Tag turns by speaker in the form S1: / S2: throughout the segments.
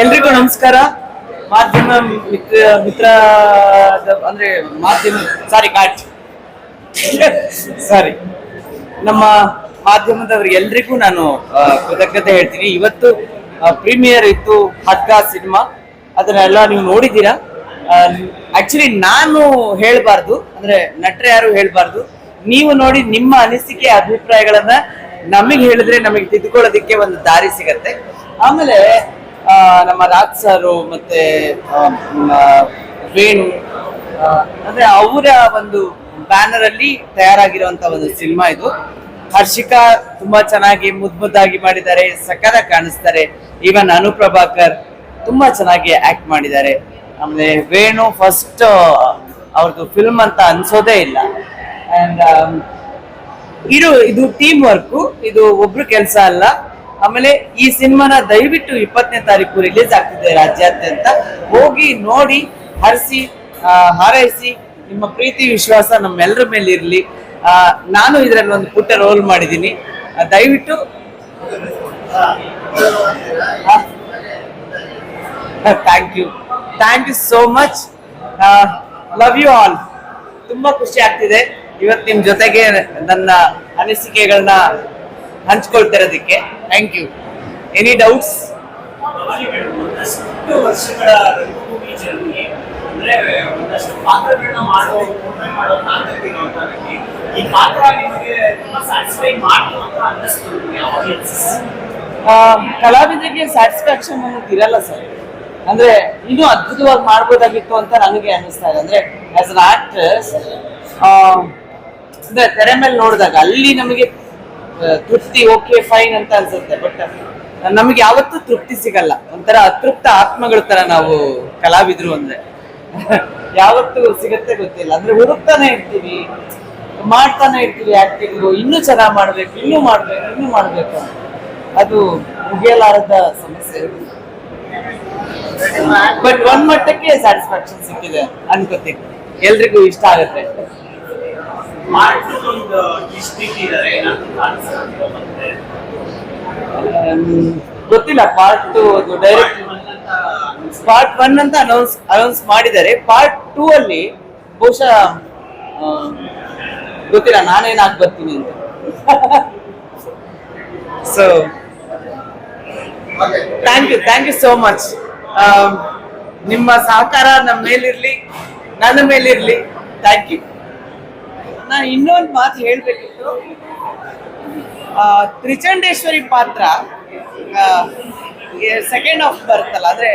S1: ಎಲ್ರಿಗೂ ನಮಸ್ಕಾರ. ಮಾಧ್ಯಮ ಮಿತ್ರ, ಅಂದ್ರೆ ಮಾಧ್ಯಮ ಸಾರಿ ಕಾಟ್ ಸಾರಿ ನಮ್ಮ ಮಾಧ್ಯಮದವರಿಗೆ ಎಲ್ರಿಗೂ ನಾನು ಕೃತಜ್ಞತೆ ಹೇಳ್ತೀನಿ. ಇವತ್ತು ಪ್ರೀಮಿಯರ್ ಇತ್ತು ಹಗ್ಗ ಸಿನಿಮಾ. ಅದನ್ನೆಲ್ಲ ನೀವು ನೋಡಿದ್ದೀರಾ? ಆಕ್ಚುಲಿ ನಾನು ಹೇಳಬಾರ್ದು, ಅಂದ್ರೆ ನಟರು ಯಾರು ಹೇಳ್ಬಾರ್ದು. ನೀವು ನೋಡಿ ನಿಮ್ಮ ಅನಿಸಿಕೆ, ಅಭಿಪ್ರಾಯಗಳನ್ನ ನಮಗೆ ಹೇಳಿದ್ರೆ ನಮಗೆ ತಿದ್ಕೊಳ್ಳೋದಿಕ್ಕೆ ಒಂದು ದಾರಿ ಸಿಗತ್ತೆ. ಆಮೇಲೆ ನಮ್ಮ ರಾಜ್ ಸರು ಮತ್ತೆ ವೇಣು ಅಂದ್ರೆ ಅವರ ಒಂದು ಬ್ಯಾನರ್ ಅಲ್ಲಿ ತಯಾರಾಗಿರುವಂತ ಒಂದು ಸಿನಿಮಾ ಇದು. ಹರ್ಷಿಕಾ ತುಂಬಾ ಚೆನ್ನಾಗಿ ಮುದ್ ಮುದ್ದಾಗಿ ಮಾಡಿದ್ದಾರೆ ಸಕದ ಕಾಣಿಸ್ತಾರೆ. ಈವನ್ ಅನುಪ್ರಭಾಕರ್ ತುಂಬಾ ಚೆನ್ನಾಗಿ ಆಕ್ಟ್ ಮಾಡಿದ್ದಾರೆ. ಆಮೇಲೆ ವೇಣು ಫಸ್ಟ್ ಅವ್ರದ್ದು ಫಿಲ್ಮ್ ಅಂತ ಅನ್ಸೋದೇ ಇಲ್ಲ. ಅಂಡ್ ಇದು ಇದು ಟೀಮ್ ವರ್ಕ್ ಇದು ಒಬ್ರು ಕೆಲಸ ಅಲ್ಲ. ಆಮೇಲೆ ಈ ಸಿನಿಮಾನ ದಯವಿಟ್ಟು ಇಪ್ಪತ್ತನೇ ತಾರೀಕು ರಿಲೀಸ್ ಆಗ್ತಿದೆ ರಾಜ್ಯಾದ್ಯಂತ. ಹೋಗಿ ನೋಡಿ, ಹರಿಸಿ ಹಾರೈಸಿ, ನಿಮ್ಮ ಪ್ರೀತಿ, ವಿಶ್ವಾಸ ನಮ್ಮೆಲ್ಲರ ಮೇಲೆ ಇರಲಿ. ನಾನು ಇದರಲ್ಲಿ ಒಂದು ಪುಟ್ಟ ರೋಲ್ ಮಾಡಿದ್ದೀನಿ. ದಯವಿಟ್ಟು thank you thank you so much love you all ತುಂಬಾ ಖುಷಿ ಆಗ್ತಿದೆ. ಇವತ್ತು ನಿಮ್ಮ ಜೊತೆಗೆ ನನ್ನ ಅನಿಸಿಕೆಗಳನ್ನ ಹಂಚ್ಕೊಳ್ತಿರೋದಕ್ಕೆ. ಥ್ಯಾಂಕ್ ಯು ಎನಿ ಡೌಟ್ಸ್
S2: ವರ್ಷಗಳ
S1: ಕಲಾವಿದರಿಗೆ ಸ್ಯಾಟಿಸ್ಫ್ಯಾಕ್ಷನ್ ಅನ್ನೋದು ಇರಲ್ಲ ಸರ್. ಅಂದ್ರೆ ಇನ್ನೂ ಅದ್ಭುತವಾಗಿ ಮಾಡ್ಬೋದಾಗಿತ್ತು ಅಂತ ನನಗೆ ಅನಿಸ್ತಾ ಇದೆ. ಅಂದ್ರೆ ಆಸ್ ಅನ್ ಆಕ್ಟ್ರೆಸ್ ಅಂದ್ರೆ ತೆರೆ ಮೇಲೆ ನೋಡಿದಾಗ ಅಲ್ಲಿ ನಮಗೆ ತೃಪ್ತಿ ಓಕೆ ಫೈನ್ ಅಂತ ಅನ್ಸುತ್ತೆ ಬಟ್ ನಮ್ಗೆ ಯಾವತ್ತೂ ತೃಪ್ತಿ ಸಿಗಲ್ಲ. ಒಂಥರ ಅತೃಪ್ತ ಆತ್ಮಗಳ ತರ ನಾವು ಕಲಾವಿದ್ರು ಅಂದ್ರೆ. ಯಾವತ್ತೂ ಸಿಗತ್ತೆ ಗೊತ್ತಿಲ್ಲ. ಅಂದ್ರೆ ಹುಡುಕ್ತಾನೆ ಇರ್ತೀವಿ, ಮಾಡ್ತಾನೆ ಇರ್ತೀವಿ ಆಕ್ಟಿಂಗು ಇನ್ನೂ ಚೆನ್ನಾಗಿ ಮಾಡ್ಬೇಕು, ಇನ್ನೂ ಮಾಡ್ಬೇಕು ಇನ್ನೂ ಮಾಡ್ಬೇಕು ಅದು ಮುಗಿಯಲಾರದ ಸಮಸ್ಯೆ ಬಟ್ ಒಂದ್ ಮಟ್ಟಕ್ಕೆ ಸ್ಯಾಟಿಸ್ಫ್ಯಾಕ್ಷನ್ ಸಿಕ್ಕಿದೆ ಅನ್ಕೋತೀನಿ. ಎಲ್ರಿಗೂ ಇಷ್ಟ ಆಗುತ್ತೆ. ಗೊತ್ತಿಲ್ಲ ಪಾರ್ಟ್ ಟು ಅದು ಡೈರೆಕ್ಟ್ ಪಾರ್ಟ್ ಒನ್ ಅಂತ ಅನೌನ್ಸ್ ಅನೌನ್ಸ್ ಮಾಡಿದ್ದಾರೆ. ಪಾರ್ಟ್ ಟೂ ಅಲ್ಲಿ ಬಹುಶಃ ಗೊತ್ತಿಲ್ಲ ನಾನೇನಾಗ್ ಬರ್ತೀನಿ ಅಂತ. So thank you thank you so much ನಿಮ್ಮ ಸಹಕಾರ ನಮ್ಮ ಮೇಲಿರ್ಲಿ ನನ್ನ ಮೇಲಿರ್ಲಿ. ಥ್ಯಾಂಕ್ ಯು ನಾನು ಇನ್ನೊಂದು ಮಾತು ಹೇಳಬೇಕಿತ್ತು. ತ್ರಿಚಂಡೇಶ್ವರಿ ಪಾತ್ರ ಸೆಕೆಂಡ್ ಆಫ್ ಬರುತ್ತಲ್ಲ, ಅಂದರೆ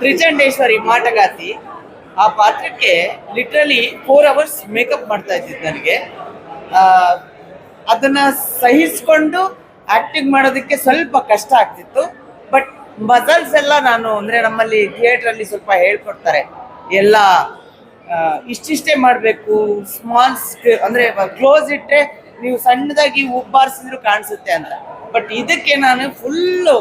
S1: ತ್ರಿಚಂಡೇಶ್ವರಿ ಮಾಟಗಾತಿ ಆ ಪಾತ್ರಕ್ಕೆ ಲಿಟ್ರಲಿ ಫೋರ್ ಅವರ್ಸ್ ಮೇಕಪ್ ಮಾಡ್ತಾ ಇದ್ದಿದ್ದು ನನಗೆ. ಅದನ್ನು ಸಹಿಸ್ಕೊಂಡು ಆ್ಯಕ್ಟಿಂಗ್ ಮಾಡೋದಕ್ಕೆ ಸ್ವಲ್ಪ ಕಷ್ಟ ಆಗ್ತಿತ್ತು. ಬಟ್ ಮಸಲ್ಸ್ ಎಲ್ಲ ನಾನು, ಅಂದರೆ ನಮ್ಮಲ್ಲಿ ಥಿಯೇಟ್ರಲ್ಲಿ ಸ್ವಲ್ಪ ಹೇಳ್ಕೊಡ್ತಾರೆ. ಎಲ್ಲ ಇಷ್ಟಿಷ್ಟೇ ಮಾಡಬೇಕು. ಸ್ಮಾಲ್ ಅಂದ್ರೆ ಕ್ಲೋಸ್ ಇಟ್ರೆ ನೀವು ಸಣ್ಣದಾಗಿ ಉಬ್ಬಾರಿಸಿದ್ರು ಕಾಣಿಸುತ್ತೆ ಅಂತ. ಬಟ್ ಇದಕ್ಕೆ ನಾನು ಫುಲ್ಲು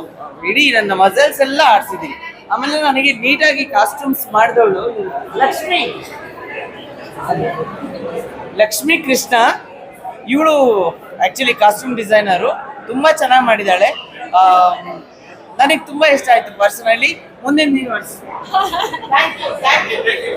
S1: ಇಡೀ ನನ್ನ ಮಸಲ್ಸ್ ಎಲ್ಲ ಆಡಿಸಿದ್ದೀನಿ ಆಮೇಲೆ ನನಗೆ ನೀಟಾಗಿ ಕಾಸ್ಟ್ಯೂಮ್ಸ್ ಮಾಡಿದವಳು ಲಕ್ಷ್ಮಿ. ಲಕ್ಷ್ಮಿ ಕೃಷ್ಣ. ಇವಳು ಆಕ್ಚುಲಿ ಕಾಸ್ಟ್ಯೂಮ್ ಡಿಸೈನರು ತುಂಬ ಚೆನ್ನಾಗಿ ಮಾಡಿದ್ದಾಳೆ. ನನಗೆ ತುಂಬ ಇಷ್ಟ ಆಯಿತು ಪರ್ಸನಲಿ ಮುಂದಿನ ದಿವಸ